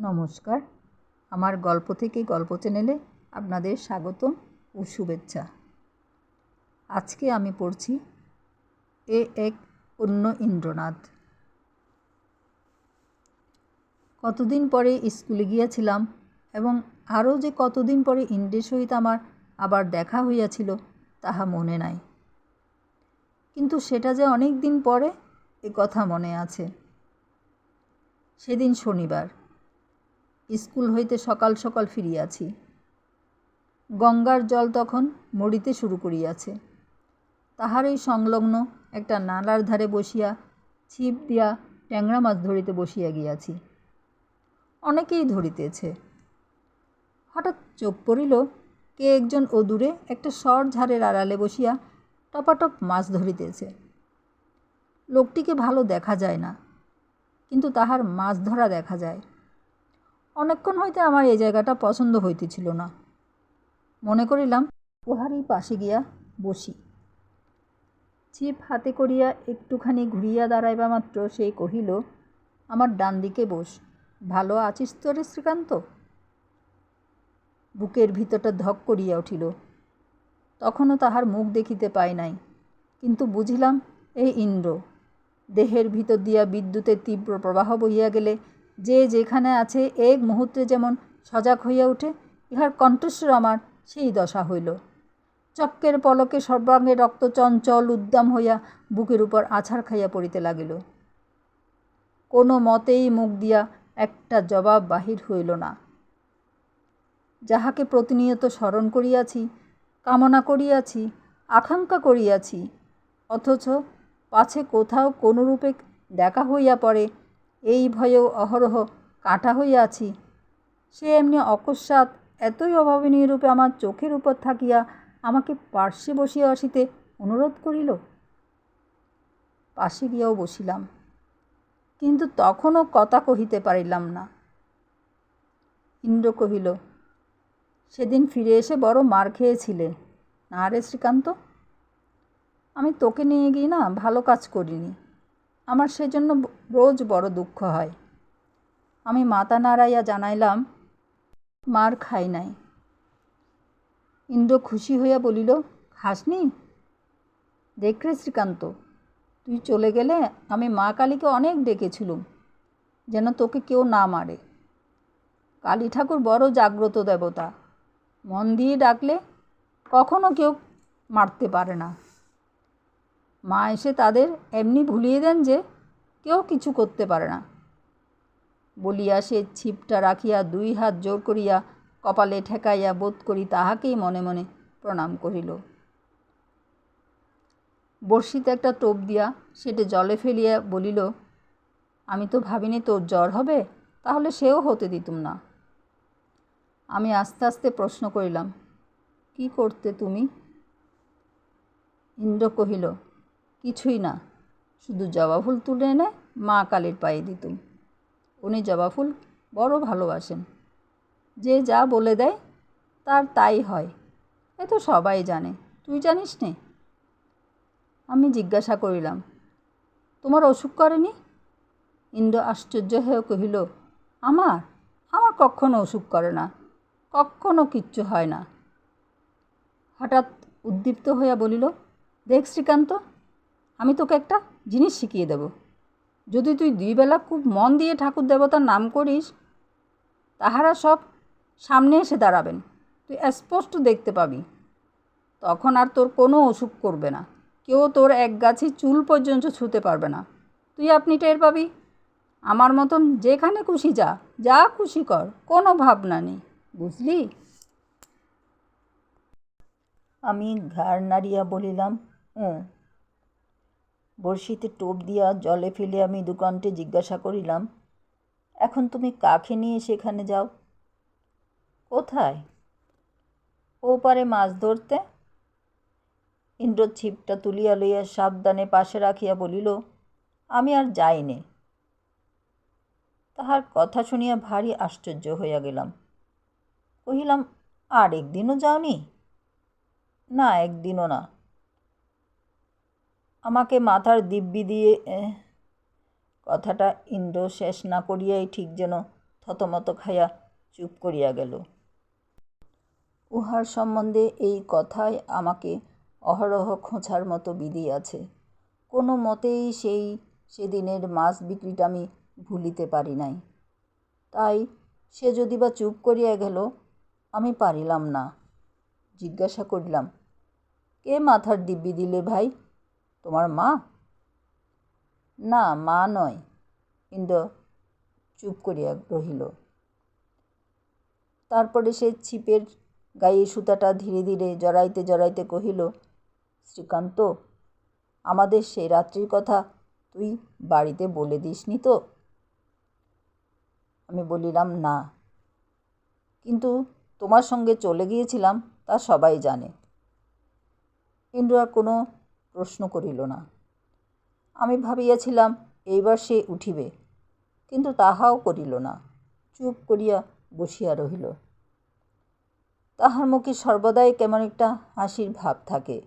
নমস্কার। আমার গল্প থেকে গল্প চ্যানেলে আপনাদের স্বাগতম ও শুভেচ্ছা। আজকে আমি পড়ছি এ এক অন্য ইন্দ্রনাথ। কতদিন পরে স্কুলে গিয়াছিলাম এবং আরও যে কতদিন পরে ইন্দ্রের সহিত আমার আবার দেখা হইয়াছিল তাহা মনে নাই। কিন্তু সেটা যে অনেক দিন পরে এ কথা মনে আছে। সেদিন শনিবার। স্কুল হইতে সকাল সকাল ফিরিয়াছি। গঙ্গার জল তখন মরিতে শুরু করিয়াছে। তাহারই সংলগ্ন একটা নালার ধারে বসিয়া ছিপ দিয়া ট্যাংরা মাছ ধরিতে বসিয়া গিয়াছি। অনেকেই ধরিতেছে। হঠাৎ চোখ পড়িল, কে একজন ও দূরে একটা সর ঝাড়ের আড়ালে বসিয়া টপাটপ মাছ ধরিতেছে। লোকটিকে ভালো দেখা যায় না, কিন্তু তাহার মাছ ধরা দেখা যায়। অনেকক্ষণ হইতে আমার এই জায়গাটা পছন্দ হইতেছিল না। মনে করিলাম, উহারই পাশে গিয়া বসি। চিপ হাতে করিয়া একটুখানি ঘুরিয়া দাঁড়াইবা মাত্র সেই কহিল, আমার ডান দিকে বস, ভালো আছিস তো রে শ্রীকান্ত? বুকের ভিতরটা ধক করিয়া উঠিল। তখনও তাহার মুখ দেখিতে পাই নাই, কিন্তু বুঝিলাম, এই ইন্দ্র। দেহের ভিতর দিয়া বিদ্যুতের তীব্র প্রবাহ বহিয়া গেলে যে যেখানে আছে এক মুহূর্তে যেমন সজাগ হইয়া ওঠে ইহার কণ্ঠস্বর আমার সেই দশা হইল। চক্কের পলকে সর্বাঙ্গে রক্ত চঞ্চল উদ্দাম হইয়া বুকের উপর আছাড় খাইয়া পড়িতে লাগিল। কোনো মতেই মুখ দিয়া একটা জবাব বাহির হইল না। যাহাকে প্রতিনিয়ত স্মরণ করিয়াছি, কামনা করিয়াছি, আকাঙ্ক্ষা করিয়াছি, অথচ পাছে কোথাও কোনোরূপে দেখা হইয়া পড়ে এই ভয়েও অহরহ কাটা হইয়াছি। সে এমনি অকস্মাৎ এতই অভাবনীয় রূপে আমার চোখের উপর থাকিয়া আমাকে পার্শ্বে বসিয়া আসিতে অনুরোধ করিল। পাশে গিয়াও বসিলাম, কিন্তু তখনও কথা কহিতে পারিলাম না। ইন্দ্র কহিল, সেদিন ফিরে এসে বড় মার খেয়েছিলে, না রে শ্রীকান্ত? আমি তোকে নিয়ে গিয়ে না ভালো কাজ করিনি। আমার সেজন্য রোজ বড় দুঃখ হয়। আমি মাথা নাড়াইয়া জানাইলাম, মার খাই নাই। ইন্দ্র খুশি হইয়া বলিল, খাসনি? দেখ রে শ্রীকান্ত, তুই চলে গেলে আমি মা কালীকে অনেক ডেকেছিলুম, যেন তোকে কেউ না মারে। কালী ঠাকুর বড় জাগ্রত দেবতা, মন দিয়ে ডাকলে কখনো কেউ মারতে পারে না। মা এসে তাদের এমনি ভুলিয়ে দেন যে কেউ কিছু করতে পারে না। বলিয়া সে ছিপটা রাখিয়া দুই হাত জোর করিয়া কপালে ঠেকাইয়া বোধ করি তাহাকেই মনে মনে প্রণাম করিল। বড়শিতে একটা টোপ দিয়া সেটে জলে ফেলিয়া বলিল, আমি তো ভাবিনি তোর জ্বর হবে, তাহলে সেও হতে দিতুম না। আমি আস্তে আস্তে প্রশ্ন করিলাম, কি করতে তুমি? ইন্দ্র কহিল কিছুই না। শুধু জবা ফুল তুলে এনে মা কালীর পায়ে দিতুম উনি জবা ফুল বড় ভালোবাসেন। যে যা বলে দেয়, তার তাই হয়। এ তো সবাই জানে। তুই জানিস নে? আমি জিজ্ঞাসা করিলাম, তোমার অসুখ করেনি? ইন্দ্র আশ্চর্য হয়ে কহিল, আমার? আমার কখনো অসুখ করে না। কখনো কিচ্ছু হয় না। হঠাৎ উদ্দীপ্ত হইয়া বলিল, দেখ শ্রীকান্ত আমি তোকে একটা জিনিস শিখিয়ে দেব। যদি তুই দুই বেলা খুব মন দিয়ে ঠাকুর দেবতার নাম করিস, তাহারা সব সামনে এসে দাঁড়াবেন। তুই স্পষ্ট দেখতে পাবি। তখন আর তোর কোনো অসুখ করবে না। কেউ তোর এক গাছি চুল পর্যন্ত ছুতে পারবে না। তুই আপনি টের পাবি। আমার মতন যেখানে খুশি যা যা খুশি কর, কোনো ভাবনা নেই। বুঝলি? আমি ঘাড় নাড়িয়া বলিলাম হুঁ বড়শিতে টোপ দিয়া জলে ফেলে আমি দোকানটি জিজ্ঞাসা করিলাম, এখন তুমি কাকে নিয়ে সেখানে যাও? কোথায়? ও পারে মাছ ধরতে? ইন্দ্র ছিপটা তুলিয়া লইয়া সাবধানে পাশে রাখিয়া বলিল, আমি আর যাইনে। তাহার কথা শুনিয়া ভারী আশ্চর্য হইয়া গেলাম। কহিলাম, আর একদিনও যাওনি? না, একদিনও না। আমাকে মাথার দিব্যি দিয়ে কথাটা ইন্দ্র শেষ না করিয়াই ঠিক যেন থতমত খাইয়া চুপ করিয়া গেল। উহার সম্বন্ধে এই কথায় আমাকে অহরহ খোঁচার মতো বিধি আছে। কোনো মতেই সেই সেদিনের মাছ বিক্রিটা আমি ভুলিতে পারি নাই। তাই সে যদি বা চুপ করিয়া গেল, আমি পারিলাম না। জিজ্ঞাসা করিলাম, কে মাথার দিব্যি দিলে ভাই? তোমার মা? না, মা নয়। ইন্দ্র চুপ করিয়া রহিল। তারপরে সে ছিপের গায়ে সুতাটা ধীরে ধীরে জড়াইতে জড়াইতে কহিল, শ্রীকান্ত, আমাদের সেই রাত্রির কথা তুই বাড়িতে বলে দিসনি তো? আমি বলিলাম, না। কিন্তু তোমার সঙ্গে চলে গিয়েছিলাম, তা সবাই জানে। ইন্দ্র আর কোনো প্রশ্ন করিল না। আমি ভাবিয়াছিলাম, এইবার সে উঠিবে। কিন্তু তাহাও করিল না। চুপ করিয়া বসিয়া রহিল। তাহার মুখে সর্বদাই কেমন একটা হাসির ভাব থাকে।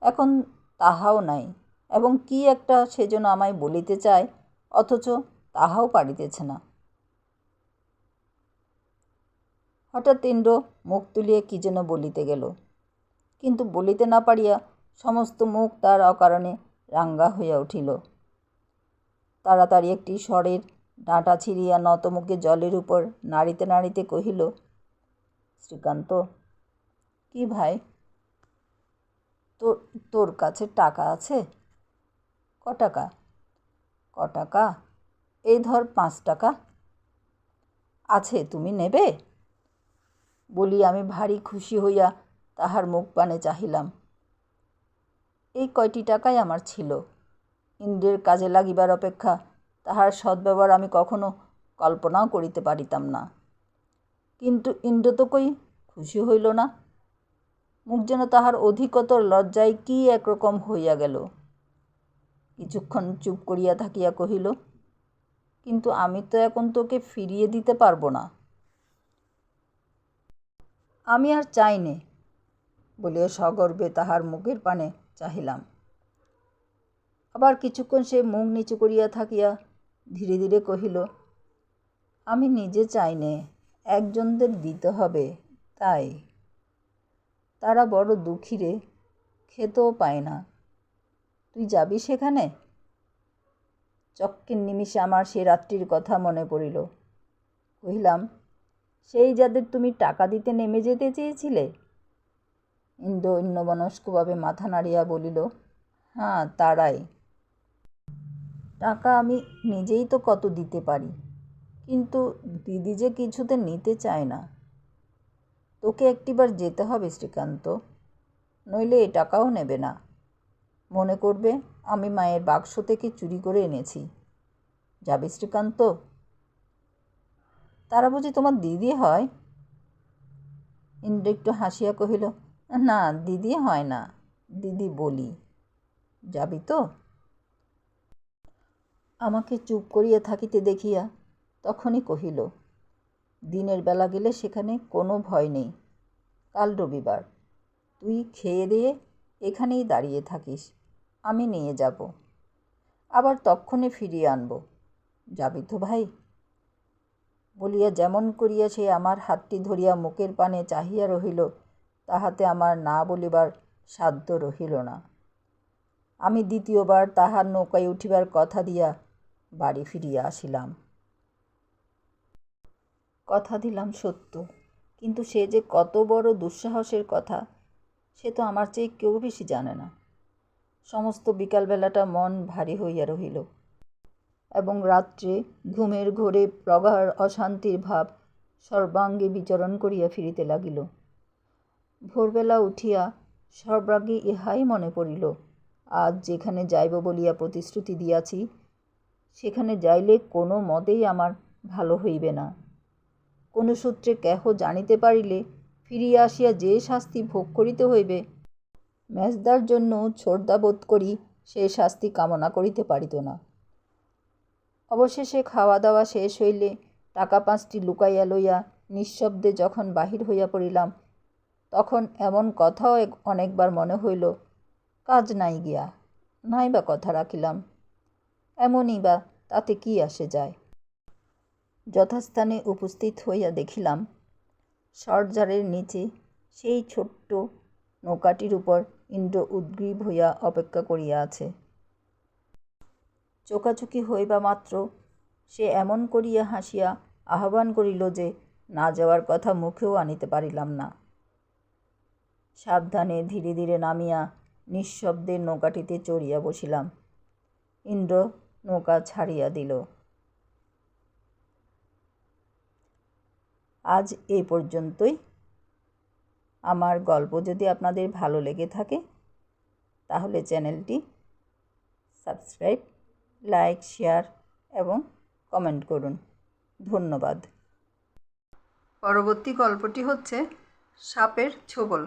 এখন তাহাও নাই, এবং কি একটা সেজন্য আমায় বলিতে চায়, অথচ তাহাও পারিতেছে না। হঠাৎ ইন্দ্র মুখ তুলিয়া কী যেন বলিতে গেল। কিন্তু বলিতে না পারিয়া সমস্ত মুখ তার অকারণে রাঙ্গা হইয়া উঠিল। তাড়াতাড়ি একটি স্বরের ডাঁটা ছিঁড়িয়া নতমুখে জলের উপর নাড়িতে নাড়িতে কহিল, শ্রীকান্ত, কি ভাই? তোর তোর কাছে টাকা আছে? ক টাকা? ক টাকা? এই ধর পাঁচ টাকা। আছে, তুমি নেবে? বলি আমি ভারী খুশি হইয়া তাহার মুখ পানে চাহিলাম। এই কয়টি টাকাই আমার ছিল। ইন্দ্রের কাজে লাগিবার অপেক্ষা তাহার সদ্ব্যবহার আমি কখনো কল্পনাও করিতে পারিতাম না। কিন্তু ইন্দ্র তো কই খুশি হইল না। মুখ যেন তাহার অধিকতর লজ্জায় কি একরকম হইয়া গেল। কিছুক্ষণ চুপ করিয়া থাকিয়া কহিল, কিন্তু আমি তো এখন তোকে ফিরিয়ে দিতে পারব না। আমি আর চাই নে বলিয়া সগর্বে তাহার মুখের পানে চাহিলাম। আবার কিছুক্ষণ সে মুখ নিচু করিয়া থাকিয়া ধীরে ধীরে কহিল, আমি নিজে চাই নে, একজনদের দিতে হবে, তাই। তারা বড় দুঃখী রে, খেতেও পায় না। তুই যাবি সেখানে? চক্কের নিমিষে আমার সে রাত্রির কথা মনে পড়িল। কহিলাম, সেই যাদের তুমি টাকা দিতে নেমে যেতে চেয়েছিলে ইন্দ্র অন্যমনস্কভাবে মাথা নাড়িয়া বলিল হ্যাঁ তারাই। টাকা আমি নিজেই তো কত দিতে পারি, কিন্তু দিদি যে কিছুতে নিতে চায় না। তোকে একটিবার যেতে হবে, শ্রীকান্ত। নইলে এ টাকাও নেবে না। মনে করবে আমি মায়ের বাক্স থেকে চুরি করে এনেছি। যাবে, শ্রীকান্ত? তারা বুঝি তোমার দিদি হয়? ইন্দ্র একটু হাসিয়া কহিল না, দিদি হয় না। দিদি বলি, যাবি তো? আমাকে চুপ করিয়া থাকিতে দেখিয়া তখনই কহিল, দিনের বেলা গেলে সেখানে কোনো ভয় নেই। কাল রবিবার। তুই খেয়ে দিয়ে এখানেই দাঁড়িয়ে থাকিস। আমি নিয়ে যাব। আবার তক্ষণে ফিরিয়ে আনব। যাবি তো ভাই? বলিয়া যেমন করিয়া সে আমার হাতটি ধরিয়া মুখের পানে চাহিয়া রহিল তাহাতে আমার না বলিবার সাধ্য রহিল না। আমি দ্বিতীয়বার তাহার নৌকায় উঠিবার কথা দিয়া বাড়ি ফিরিয়া আসিলাম। কথা দিলাম সত্য, কিন্তু সে যে কত বড় দুঃসাহসের কথা, সে তো আমার চেয়ে কেউ বেশি জানে না। সমস্ত বিকালবেলাটা মন ভারী হইয়া রহিল এবং রাত্রে ঘুমের ঘোরে প্রগাঢ় অশান্তির ভাব সর্বাঙ্গে বিচরণ করিয়া ফিরিতে লাগিল। ভোরবেলা উঠিয়া সর্বাঙ্গে ইহাই মনে পড়িল, আজ যেখানে যাইব বলিয়া প্রতিশ্রুতি দিয়াছি, সেখানে যাইলে কোনো মতেই আমার ভালো হইবে না। কোনো সূত্রে কেহ জানিতে পারিলে ফিরিয়া আসিয়া যে শাস্তি ভোগ করিতে হইবে, মেজদার জন্য ছোটদা বোধ করি সে শাস্তি কামনা করিতে পারিত না। অবশেষে খাওয়া দাওয়া শেষ হইলে টাকা পাঁচটি লুকাইয়া লইয়া নিঃশব্দে যখন বাহির হইয়া পড়িলাম তখন এমন কথাও অনেকবার মনে হইল, কাজ নাই গিয়া, নাই বা কথা রাখিলাম, এমনই বা তাতে কি আসে যায়। যথাস্থানে উপস্থিত হইয়া দেখিলাম, সরজারের নিচে সেই ছোট্ট নৌকাটির উপর ইন্দ্র উদ্গ্রীব হইয়া অপেক্ষা করিয়া আছে। চোকাচুকি হইবা মাত্র, সে এমন করিয়া হাসিয়া আহ্বান করিল যে, না যাওয়ার কথা মুখেও আনিতে পারিলাম না। সাবধানে ধীরে ধীরে নামিয়া নিঃশব্দে নৌকাটিতে চড়িয়া বসিলাম। ইন্দ্র নৌকা ছাড়িয়া দিল। আজ এই পর্যন্তই। আমার গল্প যদি আপনাদের ভালো লেগে থাকে, তাহলে চ্যানেলটি সাবস্ক্রাইব, লাইক, শেয়ার এবং কমেন্ট করুন। ধন্যবাদ। পরবর্তী গল্পটি হচ্ছে সাপের ছোবল।